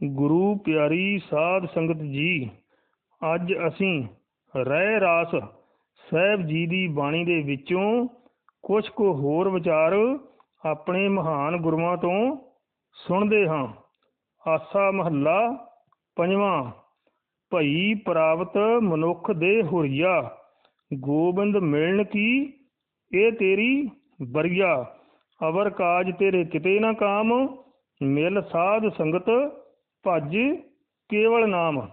ਗੁਰੂ ਪਿਆਰੀ ਸਾਧ ਸੰਗਤ ਜੀ, ਅੱਜ ਅਸੀਂ ਰਹਿ ਰਾਸ ਸਾਹਿਬ ਜੀ ਦੀ ਬਾਣੀ ਦੇ ਵਿੱਚੋਂ ਕੁਝ ਕੁ ਹੋਰ ਵਿਚਾਰ ਆਪਣੇ ਮਹਾਨ ਗੁਰੂਆਂ ਤੋਂ ਸੁਣਦੇ ਹਾਂ। ਆਸਾ ਮਹੱਲਾ ਪੰਜਵਾਂ, ਭਈ ਪ੍ਰਾਪਤ ਮਨੁੱਖ ਦੇ ਹੁਰੀਆ, ਗੋਬਿੰਦ ਮਿਲਣ ਕੀ ਇਹ ਤੇਰੀ ਬਰੀਆ ਅਵਰ ਕਾਜ ਤੇਰੇ ਕਿਤੇ ਨਾ ਕਾਮ, ਮਿਲ ਸਾਧ ਸੰਗਤ ਭਜ ਕੇਵਲ ਨਾਮ।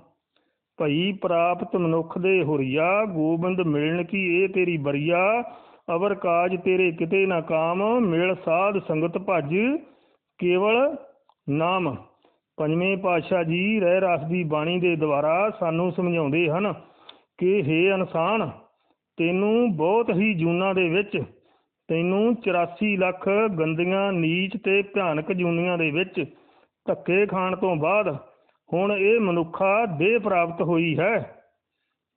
ਭਈ ਪ੍ਰਾਪਤ ਮਨੁੱਖ ਦੇ ਹੁਰੀਆ, ਗੋਬਿੰਦ ਮਿਲਣ ਕੀ ਇਹ ਤੇਰੀ ਬਰੀਆ? ਅਵਰ ਕਾਜ ਤੇਰੇ ਕਿਤੇ ਨਾ ਕਾਮ, ਮਿਲ ਸਾਧ ਸੰਗਤ ਭਜ ਕੇਵਲ ਨਾਮ। ਪੰਜਵੇਂ ਪਾਤਸ਼ਾਹ ਜੀ ਰਹਿ ਰਸ ਦੀ ਬਾਣੀ ਦੇ ਦੁਆਰਾ ਸਾਨੂੰ ਸਮਝਾਉਂਦੇ ਹਨ ਕਿ हे ਇਨਸਾਨ, ਤੈਨੂੰ ਬਹੁਤ ਹੀ ਜੂਨਾਂ ਦੇ ਵਿੱਚ, ਤੈਨੂੰ 84 ਲੱਖ ਗੰਦੀਆਂ, ਨੀਚ ਤੇ ਭਿਆਨਕ ਜੂਨੀਆਂ ਦੇ ਵਿੱਚ ਧੱਕੇ ਖਾਣ ਤੋਂ ਬਾਅਦ ਹੁਣ ਇਹ ਮਨੁੱਖਾ ਦੇਹ ਪ੍ਰਾਪਤ ਹੋਈ ਹੈ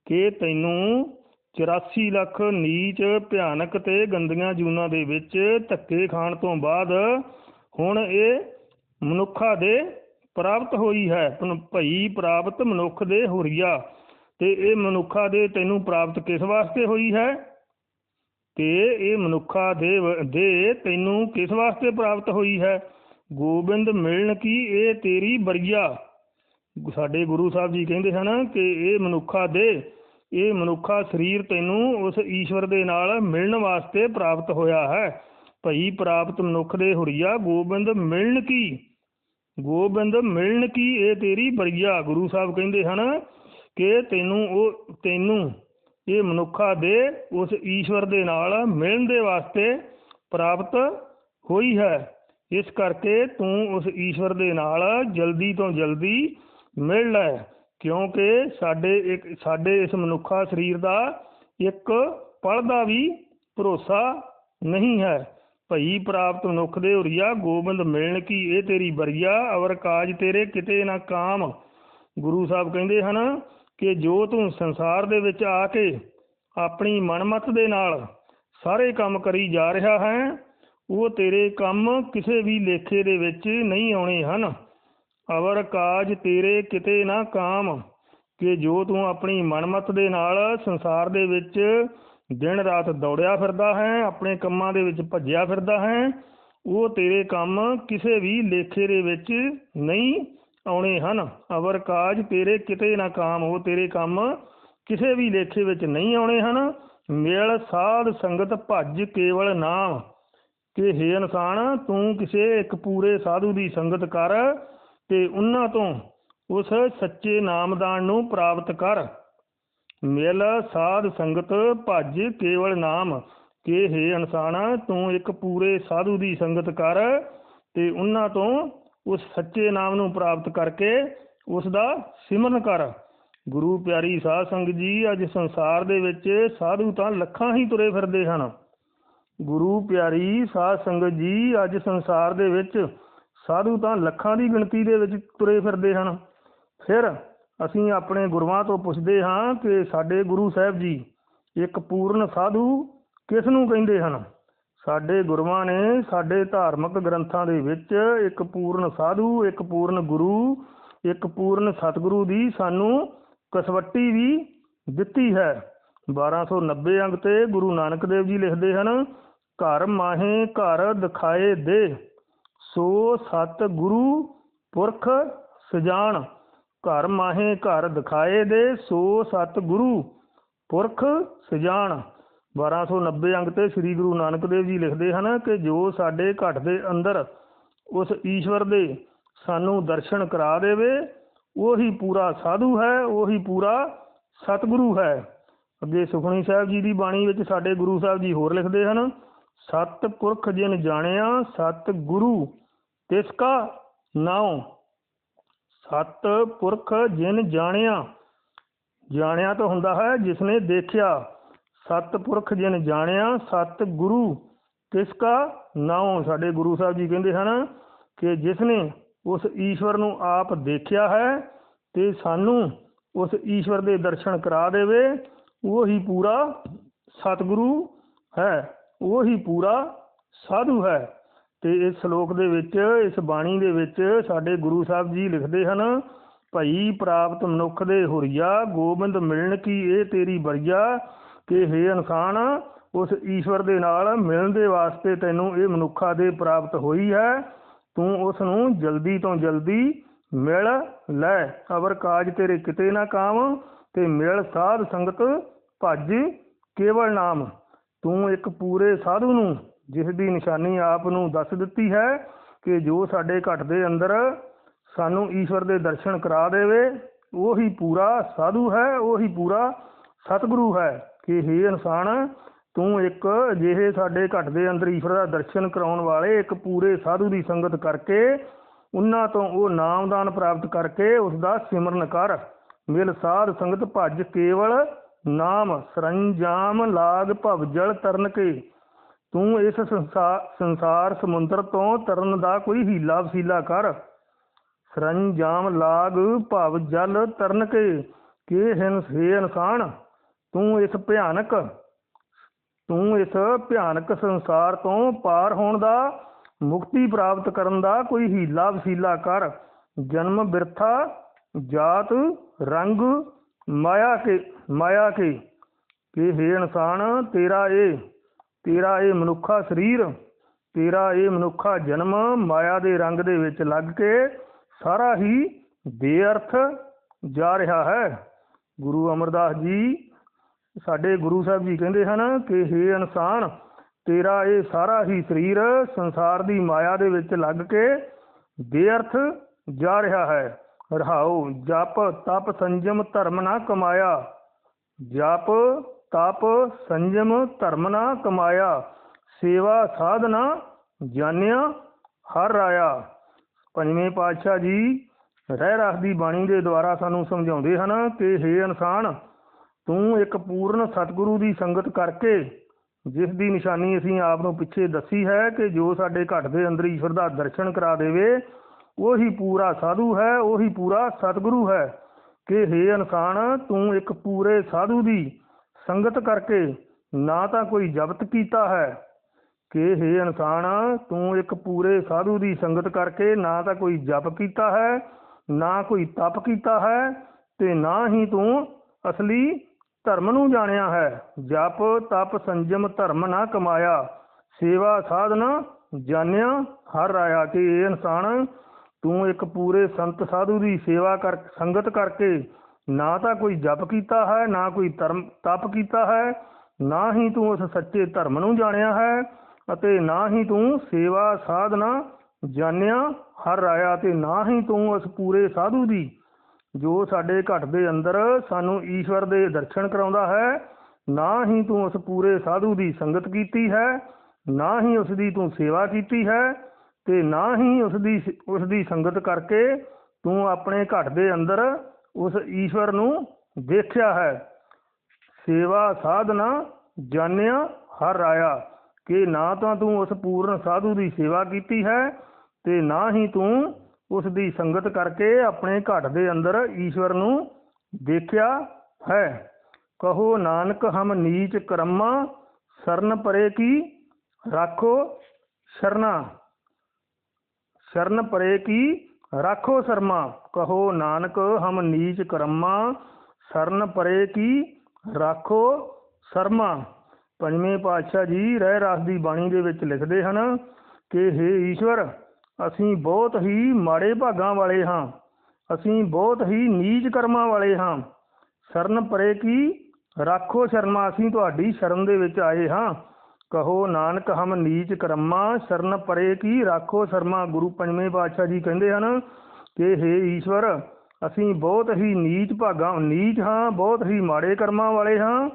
ਕਿ ਤੈਨੂੰ 84 ਲੱਖ ਨੀਚ ਭਿਆਨਕ ਤੇ ਗੰਦੀਆਂ ਜੂਨਾਂ ਦੇ ਵਿੱਚ ਧੱਕੇ ਖਾਣ ਤੋਂ ਬਾਅਦ ਹੁਣ ਇਹ ਮਨੁੱਖਾ ਦੇ ਪ੍ਰਾਪਤ ਹੋਈ ਹੈ ਪਨ- ਭਈ ਪ੍ਰਾਪਤ ਮਨੁੱਖ ਦੇ ਹੁਰੀਆ ਤੇ ਇਹ ਮਨੁੱਖਾ ਦੇ ਤੈਨੂੰ ਪ੍ਰਾਪਤ ਕਿਸ ਵਾਸਤੇ ਹੋਈ ਹੈ? ਤੇ ਇਹ ਮਨੁੱਖਾ ਦੇ ਦੇ ਤੈਨੂੰ ਕਿਸ ਵਾਸਤੇ ਪ੍ਰਾਪਤ ਹੋਈ ਹੈ? ਗੋਬਿੰਦ ਮਿਲਣ ਕੀ ਇਹ ਤੇਰੀ ਬਰੀਆ? ਸਾਡੇ ਗੁਰੂ ਸਾਹਿਬ ਜੀ ਕਹਿੰਦੇ ਹਨ ਕਿ ਇਹ ਮਨੁੱਖਾ ਦੇ, ਇਹ ਮਨੁੱਖਾ ਸਰੀਰ ਤੈਨੂੰ ਉਸ ਈਸ਼ਵਰ ਦੇ ਨਾਲ ਮਿਲਣ ਵਾਸਤੇ ਪ੍ਰਾਪਤ ਹੋਇਆ ਹੈ। ਭਈ ਪ੍ਰਾਪਤ ਮਨੁੱਖ ਦੇ ਹੁਰੀਆ ਗੋਬਿੰਦ ਮਿਲਣ ਕੀ? ਗੋਬਿੰਦ ਮਿਲਣ ਕੀ ਇਹ ਤੇਰੀ ਬਰੀਆ? ਗੁਰੂ ਸਾਹਿਬ ਕਹਿੰਦੇ ਹਨ ਕਿ ਤੈਨੂੰ ਉਹ, ਤੈਨੂੰ ਇਹ ਮਨੁੱਖਾ ਦੇ ਉਸ ਈਸ਼ਵਰ ਦੇ ਨਾਲ ਮਿਲਣ ਦੇ ਵਾਸਤੇ ਪ੍ਰਾਪਤ ਹੋਈ ਹੈ। ਇਸ ਕਰਕੇ ਤੂੰ ਉਸ ਈਸ਼ਵਰ ਦੇ ਨਾਲ ਜਲਦੀ ਤੋਂ ਜਲਦੀ ਮਿਲ ਲੈ, ਕਿਉਂਕਿ ਸਾਡੇ ਇੱਕ, ਸਾਡੇ ਇਸ ਮਨੁੱਖਾ ਸਰੀਰ ਦਾ ਇੱਕ ਪਲ ਦਾ ਵੀ ਭਰੋਸਾ ਨਹੀਂ ਹੈ। ਭਈ ਪ੍ਰਾਪਤ ਮਨੁੱਖ ਦੇ ਹੁਰੀਆ ਗੋਬਿੰਦ ਮਿਲਣ ਕੀ ਇਹ ਤੇਰੀ ਬਰੀਆ ਅਵਰ ਕਾਜ ਤੇਰੇ ਕਿਤੇ ਨਾ ਕਾਮ। ਗੁਰੂ ਸਾਹਿਬ ਕਹਿੰਦੇ ਹਨ ਕਿ ਜੋ ਤੂੰ ਸੰਸਾਰ ਦੇ ਵਿੱਚ ਆ ਕੇ ਆਪਣੀ ਮਨਮਤ ਦੇ ਨਾਲ ਸਾਰੇ ਕੰਮ ਕਰੀ ਜਾ ਰਿਹਾ ਹੈ ਉਹ ਤੇਰੇ ਕੰਮ ਕਿਸੇ ਵੀ ਲੇਖੇ ਦੇ ਵਿੱਚ ਨਹੀਂ ਆਉਣੇ ਹਨ। ਅਵਰ ਕਾਜ ਤੇਰੇ ਕਿਤੇ ਨਾ ਕਾਮ, ਕਿ ਜੋ ਤੂੰ ਆਪਣੀ ਮਨਮਤ ਦੇ ਨਾਲ ਸੰਸਾਰ ਦੇ ਵਿੱਚ ਦਿਨ ਰਾਤ ਦੌੜਿਆ ਫਿਰਦਾ ਹੈ, ਆਪਣੇ ਕੰਮਾਂ ਦੇ ਵਿੱਚ ਭੱਜਿਆ ਫਿਰਦਾ ਹੈ, ਉਹ ਤੇਰੇ ਕੰਮ ਕਿਸੇ ਵੀ ਲੇਖੇ ਦੇ ਵਿੱਚ ਨਹੀਂ ਆਉਣੇ ਹਨ। ਅਵਰ ਕਾਜ ਤੇਰੇ ਕਿਤੇ ਨਾ ਕਾਮ, ਉਹ ਤੇਰੇ ਕੰਮ ਕਿਸੇ ਵੀ ਲੇਖੇ ਵਿੱਚ ਨਹੀਂ ਆਉਣੇ ਹਨ। ਮੇਲ ਸਾਧ ਸੰਗਤ ਭੱਜ ਕੇਵਲ ਨਾਮ। ਕਿ ਹੈ ਇਨਸਾਨ, ਤੂੰ ਕਿਸੇ ਇੱਕ ਪੂਰੇ ਸਾਧੂ ਦੀ ਸੰਗਤ ਕਰ ਤੇ ਉਹਨਾਂ ਤੋਂ ਉਸ ਸੱਚੇ ਨਾਮਦਾਨ ਨੂੰ ਪ੍ਰਾਪਤ ਕਰ। ਮਿਲ ਸਾਧ ਸੰਗਤ ਭੱਜ ਕੇਵਲ ਨਾਮ ਕਿ ਹੈ ਇਨਸਾਨ, ਤੂੰ ਇੱਕ ਪੂਰੇ ਸਾਧੂ ਦੀ ਸੰਗਤ ਕਰ ਤੇ ਉਹਨਾਂ ਤੋਂ ਉਸ ਸੱਚੇ ਨਾਮ ਨੂੰ ਪ੍ਰਾਪਤ ਕਰਕੇ ਉਸ ਦਾ ਸਿਮਰਨ ਕਰ। ਗੁਰੂ ਪਿਆਰੀ ਸਾਧ ਸੰਗਤ ਜੀ, ਅੱਜ ਸੰਸਾਰ ਦੇ ਵਿੱਚ ਸਾਧੂ ਤਾਂ ਲੱਖਾਂ ਹੀ ਤੁਰੇ ਫਿਰਦੇ ਹਨ। ਗੁਰੂ ਪਿਆਰੀ ਸਾਧ ਸੰਗਤ ਜੀ, ਅੱਜ ਸੰਸਾਰ ਦੇ ਵਿੱਚ ਸਾਧੂ ਤਾਂ ਲੱਖਾਂ ਦੀ ਗਿਣਤੀ ਦੇ ਵਿੱਚ ਤੁਰੇ ਫਿਰਦੇ ਹਨ। ਫਿਰ ਅਸੀਂ ਆਪਣੇ ਗੁਰੂਆਂ ਤੋਂ ਪੁੱਛਦੇ ਹਾਂ ਕਿ ਸਾਡੇ ਗੁਰੂ ਸਾਹਿਬ ਜੀ ਇੱਕ ਪੂਰਨ ਸਾਧੂ ਕਿਸ ਨੂੰ ਕਹਿੰਦੇ ਹਨ? ਸਾਡੇ ਗੁਰੂਆਂ ਨੇ ਸਾਡੇ ਧਾਰਮਿਕ ਗ੍ਰੰਥਾਂ ਦੇ ਵਿੱਚ ਇੱਕ ਪੂਰਨ ਸਾਧੂ, ਇੱਕ ਪੂਰਨ ਗੁਰੂ, ਇੱਕ ਪੂਰਨ ਸਤਿਗੁਰੂ ਦੀ ਸਾਨੂੰ ਕਸਵੱਟੀ ਵੀ ਦਿੱਤੀ ਹੈ। 1290 ਅੰਗ ਤੇ ਗੁਰੂ ਨਾਨਕ ਦੇਵ ਜੀ ਲਿਖਦੇ ਹਨ ਘਰ ਮਾਹੇ ਘਰ ਦਿਖਾਏ ਦੇ, ਸੋ ਸਤ ਗੁਰੂ ਪੁਰਖ ਸਜਾਣ ਘਰ ਮਾਹੇ ਘਰ ਦਿਖਾਏ ਦੇ, ਸੋ ਸਤ ਗੁਰੂ ਪੁਰਖ ਸਜਾਨ। 1290 ਅੰਗ ਤੇ ਸ੍ਰੀ ਗੁਰੂ ਨਾਨਕ ਦੇਵ ਜੀ ਲਿਖਦੇ ਹਨ ਕਿ ਜੋ ਸਾਡੇ ਘਟ ਦੇ ਅੰਦਰ ਉਸ ਈਸ਼ਵਰ ਦੇ ਸਾਨੂੰ ਦਰਸ਼ਨ ਕਰਾ ਦੇਵੇ, ਉਹੀ ਪੂਰਾ ਸਾਧੂ ਹੈ, ਉਹੀ ਪੂਰਾ ਸਤਿਗੁਰੂ ਹੈ। ਅੱਗੇ ਸੁਖਣੀ ਸਾਹਿਬ ਜੀ ਦੀ ਬਾਣੀ ਵਿੱਚ ਸਾਡੇ ਗੁਰੂ ਸਾਹਿਬ ਜੀ ਹੋਰ ਲਿਖਦੇ ਹਨ ਸਤ ਪੁਰਖ ਜਿਨ ਜਾਣਿਆ, ਸਤ ਗੁਰੂ ਤਿਸ ਕਾ ਨਾਉ। ਸਤ ਪੁਰਖ ਜਿਨ ਜਾਣਿਆ ਜਾਣਿਆ ਤਾਂ ਹੁੰਦਾ ਹੈ ਜਿਸ ਨੇ ਦੇਖਿਆ। ਸਤ ਪੁਰਖ ਜਿਨ ਜਾਣਿਆ, ਸਤ ਗੁਰੂ ਤਿਸ ਕਾ ਨਾਉ। ਸਾਡੇ ਗੁਰੂ ਸਾਹਿਬ ਜੀ ਕਹਿੰਦੇ ਹਨ ਕਿ ਜਿਸ ਨੇ ਉਸ ਈਸ਼ਵਰ ਨੂੰ ਆਪ ਦੇਖਿਆ ਹੈ ਤੇ ਸਾਨੂੰ ਉਸ ਈਸ਼ਵਰ ਦੇ ਦਰਸ਼ਨ ਕਰਾ ਦੇਵੇ, ਉਹ ਹੀ ਪੂਰਾ ਸਤਿਗੁਰੂ ਹੈ। ਉਹ ਹੀ ਪੂਰਾ ਸਾਧੂ ਹੈ। ਤੇ ਇਸ ਸ਼ਲੋਕ ਦੇ ਵਿੱਚ, ਇਸ ਬਾਣੀ ਦੇ ਵਿੱਚ ਸਾਡੇ ਗੁਰੂ ਸਾਹਿਬ ਜੀ ਲਿਖਦੇ ਹਨ, ਭਈ ਪ੍ਰਾਪਤ ਮਨੁੱਖ ਦੇ ਹੁਰੀਆ, ਗੋਬਿੰਦ ਮਿਲਣ ਕੀ ਇਹ ਤੇਰੀ ਬਰੀਆ ਕਿ ਹੇ ਇਨਸਾਨ, ਉਸ ਈਸ਼ਵਰ ਦੇ ਨਾਲ ਮਿਲਣ ਦੇ ਵਾਸਤੇ ਤੈਨੂੰ ਇਹ ਮਨੁੱਖਾ ਦੇ ਪ੍ਰਾਪਤ ਹੋਈ ਹੈ। ਤੂੰ ਉਸ ਨੂੰ ਜਲਦੀ ਤੋਂ ਜਲਦੀ ਮਿਲ ਲੈ। ਅਵਰ ਕਾਜ ਤੇਰੇ ਕਿਤੇ ਨਾ ਕਾਮ, ਤੇ ਮਿਲ ਸਾਧ ਸੰਗਤ ਭੱਜ ਕੇਵਲ ਨਾਮ। ਤੂੰ ਇੱਕ ਪੂਰੇ ਸਾਧੂ ਨੂੰ, ਜਿਸ ਦੀ ਨਿਸ਼ਾਨੀ ਆਪ ਨੂੰ ਦੱਸ ਦਿੱਤੀ ਹੈ ਕਿ ਜੋ ਸਾਡੇ ਘਟ ਦੇ ਅੰਦਰ ਸਾਨੂੰ ਈਸ਼ਵਰ ਦੇ ਦਰਸ਼ਨ ਕਰਾ ਦੇਵੇ, ਉਹੀ ਪੂਰਾ ਸਾਧੂ ਹੈ, ਉਹੀ ਪੂਰਾ ਸਤਿਗੁਰੂ ਹੈ। ਕਿ ਹੇ ਇਨਸਾਨ, ਤੂੰ ਇੱਕ ਅਜਿਹੇ ਸਾਡੇ ਘਟ ਦੇ ਅੰਦਰ ਈਸ਼ਵਰ ਦਾ ਦਰਸ਼ਨ ਕਰਾਉਣ ਵਾਲੇ ਇੱਕ ਪੂਰੇ ਸਾਧੂ ਦੀ ਸੰਗਤ ਕਰਕੇ, ਉਹਨਾਂ ਤੋਂ ਉਹ ਨਾਮਦਾਨ ਪ੍ਰਾਪਤ ਕਰਕੇ ਉਸ ਦਾ ਸਿਮਰਨ ਕਰ। ਮਿਲ ਸਾਧ ਸੰਗਤ ਭੱਜ ਕੇਵਲ ਨਾਮ ਸਰੰਜਾਮ ਲਾਗ ਭਵ ਜਲ ਤਰਨ ਕੇ। ਤੂੰ ਇਸ ਸੰਸਾਰ ਸਮੁੰਦਰ ਤੋਂ ਤਰਨ ਦਾ ਕੋਈ ਹੀਲਾ ਵਸੀਲਾ ਕਰ। ਸਰੰਜਾਮ ਲਾਗ ਭਵ ਜਲ ਤਰਨ ਕੇ। ਕੇ ਹਿਨ ਸੇ ਇਨਸਾਨ, ਤੂੰ ਇਸ ਭਿਆਨਕ, ਤੂੰ ਇਸ ਭਿਆਨਕ ਸੰਸਾਰ ਤੋਂ ਪਾਰ ਹੋਣ ਦਾ, ਮੁਕਤੀ ਪ੍ਰਾਪਤ ਕਰਨ ਦਾ ਕੋਈ ਹੀਲਾ ਵਸੀਲਾ ਕਰ। ਜਨਮ ਬਿਰਥਾ, ਜਾਤ, ਰੰਗ, ਮਾਇਆ ਕੇ। ਮਾਇਆ ਕੇ? ਕਿ ਹੇ ਇਨਸਾਨ, ਤੇਰਾ ਇਹ ਤੇਰਾ ਇਹ ਮਨੁੱਖਾ ਸਰੀਰ, ਤੇਰਾ ਇਹ ਮਨੁੱਖਾ ਜਨਮ ਮਾਇਆ ਦੇ ਰੰਗ ਦੇ ਵਿੱਚ ਲੱਗ ਕੇ ਸਾਰਾ ਹੀ ਬੇਅਰਥ ਜਾ ਰਿਹਾ ਹੈ। ਗੁਰੂ ਅਮਰਦਾਸ ਜੀ ਸਾਡੇ ਗੁਰੂ ਸਾਹਿਬ ਜੀ ਕਹਿੰਦੇ ਹਨ ਕਿ ਹੇ ਇਨਸਾਨ, ਤੇਰਾ ਇਹ ਸਾਰਾ ਹੀ ਸਰੀਰ ਸੰਸਾਰ ਦੀ ਮਾਇਆ ਦੇ ਵਿੱਚ ਲੱਗ ਕੇ ਬੇਅਰਥ ਜਾ ਰਿਹਾ ਹੈ। ਰਹਾਉ ਜਪ, ਤਪ, ਸੰਜਮ, ਧਰਮ ਨਾ ਕਮਾਇਆ। ਜਪ, ਤਪ, ਸੰਜਮ, ਧਰਮ ਨਾ ਕਮਾਇਆ, ਸੇਵਾ ਸਾਧਨਾ ਜਾਣਿਆ, ਹਰ ਰਾਇਆ ਪੰਜਵੇਂ ਪਾਤਸ਼ਾਹ ਜੀ ਰਹਿ ਰਸ ਦੀ ਬਾਣੀ ਦੇ ਦੁਆਰਾ ਸਾਨੂੰ ਸਮਝਾਉਂਦੇ ਹਨ ਕਿ, ਹੇ ਇਨਸਾਨ, ਤੂੰ ਇੱਕ ਪੂਰਨ ਸਤਿਗੁਰੂ ਦੀ ਸੰਗਤ ਕਰਕੇ, ਜਿਸ ਦੀ ਨਿਸ਼ਾਨੀ ਅਸੀਂ ਆਪ ਨੂੰ ਪਿੱਛੇ ਦੱਸੀ ਹੈ ਕਿ ਜੋ ਸਾਡੇ ਘਟ ਦੇ ਅੰਦਰ ਈਸ਼ਵਰ ਦਾ ਦਰਸ਼ਨ ਕਰਾ ਦੇਵੇ, ਉਹੀ ਪੂਰਾ ਸਾਧੂ ਹੈ, ਉਹੀ ਪੂਰਾ ਸਤਿਗੁਰੂ ਹੈ। ਕਿ ਹੇ ਇਨਸਾਨ ਤੂੰ ਇੱਕ ਪੂਰੇ ਸਾਧੂ ਦੀ ਸੰਗਤ ਕਰਕੇ ਨਾ ਤਾਂ ਕੋਈ ਜ਼ਬਤ ਕੀਤਾ ਹੈ। ਕਿ ਹੇ ਇਨਸਾਨ ਤੂੰ ਇੱਕ ਪੂਰੇ ਸਾਧੂ ਦੀ ਸੰਗਤ ਕਰਕੇ ਨਾ ਤਾਂ ਕੋਈ ਜਪ ਕੀਤਾ ਹੈ, ਨਾ ਕੋਈ ਤਪ ਕੀਤਾ ਹੈ ਤੇ ਨਾ ਹੀ ਤੂੰ ਅਸਲੀ ਧਰਮ ਨੂੰ ਜਾਣਿਆ ਹੈ। ਜਪ, ਤਪ, ਸੰਜਮ, ਧਰਮ ਨਾ ਕਮਾਇਆ, ਸੇਵਾ, ਸਾਧਨਾ ਜਾਣਿਆ ਹਰ ਰਾਇਆ ਕਿ ਇਹ ਇਨਸਾਨ ਤੂੰ ਇੱਕ ਪੂਰੇ ਸੰਤ ਸਾਧੂ ਦੀ ਸੇਵਾ ਕਰ, ਸੰਗਤ ਕਰਕੇ ਨਾ ਤਾਂ ਕੋਈ ਜਪ ਕੀਤਾ ਹੈ, ਨਾ ਕੋਈ ਧਰਮ ਤਪ ਕੀਤਾ ਹੈ, ਨਾ ਹੀ ਤੂੰ ਉਸ ਸੱਚੇ ਧਰਮ ਨੂੰ ਜਾਣਿਆ ਹੈ ਅਤੇ ਨਾ ਹੀ ਤੂੰ ਸੇਵਾ ਸਾਧਨਾ ਜਾਣਿਆ ਹਰ ਰਾਇਆ ਤੇ ਨਾ ਹੀ ਤੂੰ ਉਸ ਪੂਰੇ ਸਾਧੂ ਦੀ, ਜੋ ਸਾਡੇ ਘਟ ਦੇ ਅੰਦਰ ਸਾਨੂੰ ਈਸ਼ਵਰ ਦੇ ਦਰਸ਼ਨ ਕਰਾਉਂਦਾ ਹੈ, ਨਾ ਹੀ ਤੂੰ ਉਸ ਪੂਰੇ ਸਾਧੂ ਦੀ ਸੰਗਤ ਕੀਤੀ ਹੈ, ਨਾ ਹੀ ਉਸ ਦੀ ਤੂੰ ਸੇਵਾ ਕੀਤੀ ਹੈ ਤੇ ਨਾ ਹੀ ਉਸ ਦੀ ਉਸ ਦੀ ਸੰਗਤ ਕਰਕੇ ਤੂੰ ਆਪਣੇ ਘਟ ਦੇ ਅੰਦਰ ਉਸ ਈਸ਼ਵਰ ਨੂੰ ਦੇਖਿਆ ਹੈ। ਸੇਵਾ ਸਾਧਨਾ ਜਾਣਿਆ ਹਰ ਰਾਇਆ ਕਿ ਨਾ ਤਾਂ ਤੂੰ ਉਸ ਪੂਰਨ ਸਾਧੂ ਦੀ ਸੇਵਾ ਕੀਤੀ ਹੈ ਤੇ ਨਾ ਹੀ ਤੂੰ ਉਸ ਦੀ ਸੰਗਤ ਕਰਕੇ ਆਪਣੇ ਘਟ ਦੇ ਅੰਦਰ ਈਸ਼ਵਰ ਨੂੰ ਦੇਖਿਆ ਹੈ। ਕਹੋ, ਨਾਨਕ, ਹਮ ਨੀਚ ਕਰਮਾ, ਸਰਨ ਪਰੇ ਕੀ, ਰਾਖੋ ਸ਼ਰਨਾ। ਸ਼ਰਨ ਪਰੇ ਕੀ ਰਾਖੋ ਸ਼ਰਮਾ? ਕਹੋ ਨਾਨਕ, ਹਮ ਨੀਚ ਕਰਮਾ। ਸਰਨ ਪਰੇ ਕੀ ਰਾਖੋ ਸ਼ਰਮਾ? ਪੰਜਵੇਂ ਪਾਤਸ਼ਾਹ ਜੀ ਰਹਿ ਰਸ ਦੀ ਬਾਣੀ ਦੇ ਵਿੱਚ ਲਿਖਦੇ ਹਨ ਕਿ हे ਈਸ਼ਵਰ, ਅਸੀਂ ਬਹੁਤ ਹੀ ਮਾੜੇ ਭਾਗਾਂ ਵਾਲੇ ਹਾਂ। ਅਸੀਂ ਬਹੁਤ ਹੀ ਨੀਚ ਕਰਮਾਂ ਵਾਲੇ ਹਾਂ। ਸ਼ਰਨ ਪਰੇ ਕੀ ਰਾਖੋ ਸ਼ਰਮਾ? ਅਸੀਂ ਤੁਹਾਡੀ ਸ਼ਰਨ ਦੇ ਵਿੱਚ ਆਏ ਹਾਂ। ਕਹੋ ਨਾਨਕ, ਹਮ ਨੀਚ ਕਰਮਾ, ਸ਼ਰਨ ਪਰੇ ਕੀ ਰਾਖੋ ਸ਼ਰਮਾ? ਗੁਰੂ ਪੰਜਵੇਂ ਪਾਤਸ਼ਾਹ ਜੀ ਕਹਿੰਦੇ ਹਨ ਕਿ हे ਈਸ਼ਵਰ, ਅਸੀਂ ਬਹੁਤ ਹੀ ਨੀਚ ਭਾਗਾਂ, ਨੀਚ ਹਾਂ, ਬਹੁਤ ਹੀ ਮਾੜੇ ਕਰਮਾਂ ਵਾਲੇ ਹਾਂ।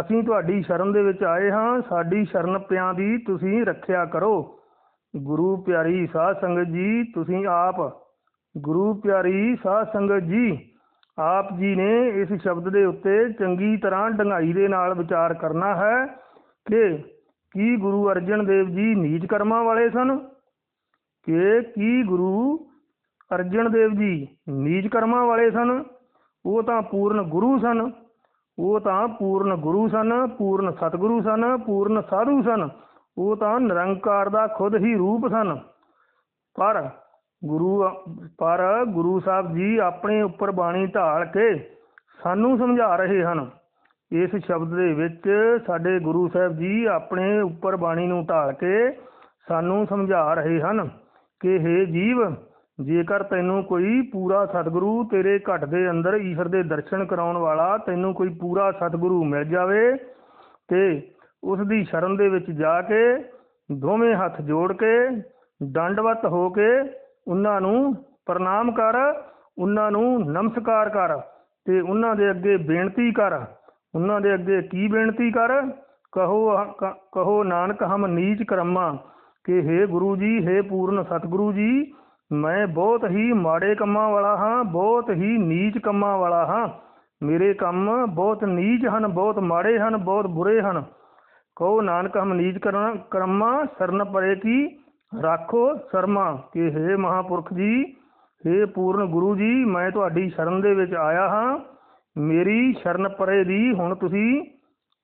ਅਸੀਂ ਤੁਹਾਡੀ ਸ਼ਰਨ ਦੇ ਵਿੱਚ ਆਏ ਹਾਂ, ਸਾਡੀ ਸ਼ਰਨ ਪਿਆਂ ਦੀ ਤੁਸੀਂ ਰੱਖਿਆ ਕਰੋ। ਗੁਰੂ ਪਿਆਰੀ ਸਾਧ ਸੰਗਤ ਜੀ, ਤੁਸੀਂ ਆਪ, ਗੁਰੂ ਪਿਆਰੀ ਸਾਧ ਸੰਗਤ ਜੀ, ਆਪ ਜੀ ਨੇ ਇਸ ਸ਼ਬਦ ਦੇ ਉੱਤੇ ਚੰਗੀ ਤਰ੍ਹਾਂ ਡੰਗਾਈ ਦੇ ਨਾਲ ਵਿਚਾਰ ਕਰਨਾ ਹੈ ਕਿ ਕੀ ਗੁਰੂ ਅਰਜਨ ਦੇਵ ਜੀ ਨੀਚ ਕਰਮਾਂ ਵਾਲੇ ਸਨ? ਕਿ ਕੀ ਗੁਰੂ ਅਰਜਨ ਦੇਵ ਜੀ ਨੀਚ ਕਰਮਾਂ ਵਾਲੇ ਸਨ? ਉਹ ਤਾਂ ਪੂਰਨ ਗੁਰੂ ਸਨ। ਉਹ ਤਾਂ ਪੂਰਨ ਗੁਰੂ ਸਨ, ਪੂਰਨ ਸਤਿਗੁਰੂ ਸਨ, ਪੂਰਨ ਸਾਧੂ ਸਨ। ਉਹ ਤਾਂ ਨਿਰੰਕਾਰ ਦਾ ਖੁਦ ਹੀ ਰੂਪ ਸਨ। ਪਰ ਗੁਰੂ ਪਰ ਗੁਰੂ ਸਾਹਿਬ ਜੀ ਆਪਣੇ ਉੱਪਰ ਬਾਣੀ ਢਾਲ ਕੇ ਸਾਨੂੰ ਸਮਝਾ ਰਹੇ ਹਨ। ਇਸ ਸ਼ਬਦ ਦੇ ਵਿੱਚ ਸਾਡੇ ਗੁਰੂ ਸਾਹਿਬ ਜੀ ਆਪਣੇ ਉੱਪਰ ਬਾਣੀ ਨੂੰ ਢਾਲ ਕੇ ਸਾਨੂੰ ਸਮਝਾ ਰਹੇ ਹਨ ਕਿ हे ਜੀਵ, ਜੇਕਰ ਤੈਨੂੰ ਕੋਈ ਪੂਰਾ ਸਤਿਗੁਰੂ ਤੇਰੇ ਘਟ ਦੇ ਅੰਦਰ ਈਸ਼ਰ ਦੇ ਦਰਸ਼ਨ ਕਰਾਉਣ ਵਾਲਾ ਤੈਨੂੰ ਕੋਈ ਪੂਰਾ ਸਤਿਗੁਰੂ ਮਿਲ ਜਾਵੇ ਤੇ ਉਸ ਦੀ ਸ਼ਰਨ ਦੇ ਵਿੱਚ ਜਾ ਕੇ ਦੋਵੇਂ ਹੱਥ ਜੋੜ ਕੇ ਦੰਡਵਤ ਹੋ ਕੇ ਉਹਨਾਂ ਨੂੰ ਪ੍ਰਣਾਮ ਕਰ, ਉਹਨਾਂ ਨੂੰ ਨਮਸਕਾਰ ਕਰ ਤੇ ਉਹਨਾਂ ਦੇ ਅੱਗੇ ਬੇਨਤੀ ਕਰ ਉਹਨਾਂ ਦੇ ਅੱਗੇ ਕੀ ਬੇਨਤੀ ਕਰ ਕਹੋ ਕ- ਕਹੋ ਨਾਨਕ ਹਮ ਨੀਚ ਕਰਮਾ ਕਿ हे ਗੁਰੂ ਜੀ हे ਪੂਰਨ ਸਤਿਗੁਰੂ ਜੀ ਮੈਂ ਬਹੁਤ ਹੀ ਮਾੜੇ ਕੰਮਾਂ ਵਾਲਾ ਹਾਂ ਬਹੁਤ ਹੀ ਨੀਚ ਕੰਮਾਂ ਵਾਲਾ ਹਾਂ ਮੇਰੇ ਕੰਮ ਬਹੁਤ ਨੀਚ ਹਨ ਬਹੁਤ ਮਾੜੇ ਹਨ ਬਹੁਤ ਬੁਰੇ ਹਨ ਕਹੋ ਨਾਨਕ ਹਮ ਨੀਚ ਕਰਨਾ ਕਰਮਾ ਸਰਨ ਪਰੇ ਕੀ ਰੱਖੋ ਸ਼ਰਮਾ ਕਿ हे ਮਹਾਪੁਰਖ ਜੀ हे ਪੂਰਨ ਗੁਰੂ ਜੀ ਮੈਂ ਤੁਹਾਡੀ ਸ਼ਰਨ ਦੇ ਵਿੱਚ ਆਇਆ ਹਾਂ ਮੇਰੀ ਸ਼ਰਨ ਪਰੇ ਦੀ, ਹੁਣ ਤੁਸੀਂ,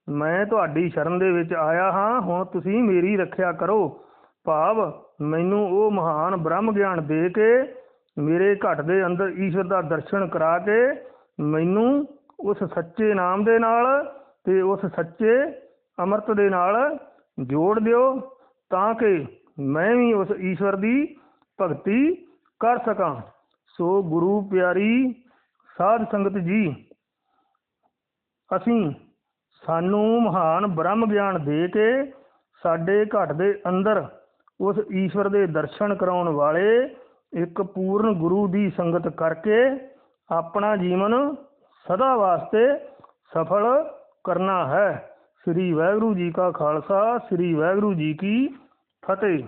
ਮੈਂ ਤੁਹਾਡੀ ਸ਼ਰਨ ਦੇ ਵਿੱਚ ਆਇਆ ਹਾਂ, ਹੁਣ ਤੁਸੀਂ ਮੇਰੀ ਰੱਖਿਆ ਕਰੋ। ਭਾਵ, ਮੈਨੂੰ ਉਹ ਮਹਾਨ ਬ੍ਰਹਮ ਗਿਆਨ ਦੇ ਕੇ, ਮੇਰੇ ਘਟ ਦੇ ਅੰਦਰ ਈਸ਼ਵਰ ਦਾ ਦਰਸ਼ਨ ਕਰਾ ਕੇ, ਮੈਨੂੰ ਉਸ ਸੱਚੇ ਨਾਮ ਦੇ ਨਾਲ ਤੇ ਉਸ ਸੱਚੇ ਅੰਮ੍ਰਿਤ ਦੇ ਨਾਲ ਜੋੜ ਦਿਓ, ਤਾਂ ਕਿ ਮੈਂ ਵੀ ਉਸ ਈਸ਼ਵਰ ਦੀ ਭਗਤੀ ਕਰ ਸਕਾਂ। ਸੋ ਗੁਰੂ ਪਿਆਰੀ ਸਾਧ ਸੰਗਤ ਜੀ ਅਸੀਂ ਸਾਨੂੰ ਮਹਾਨ ਬ੍ਰਹਮ ਗਿਆਨ ਦੇ ਕੇ ਸਾਡੇ ਘਟ ਦੇ ਅੰਦਰ ਉਸ ਈਸ਼ਵਰ ਦੇ ਦਰਸ਼ਨ ਕਰਾਉਣ ਵਾਲੇ ਇੱਕ ਪੂਰਨ ਗੁਰੂ ਦੀ ਸੰਗਤ ਕਰਕੇ ਆਪਣਾ ਜੀਵਨ ਸਦਾ ਵਾਸਤੇ ਸਫਲ ਕਰਨਾ ਹੈ। ਸ੍ਰੀ ਵਾਹਿਗੁਰੂ ਜੀ ਕਾ ਖਾਲਸਾ, ਸ੍ਰੀ ਵਾਹਿਗੁਰੂ ਜੀ ਕੀ ਫਤਿਹ।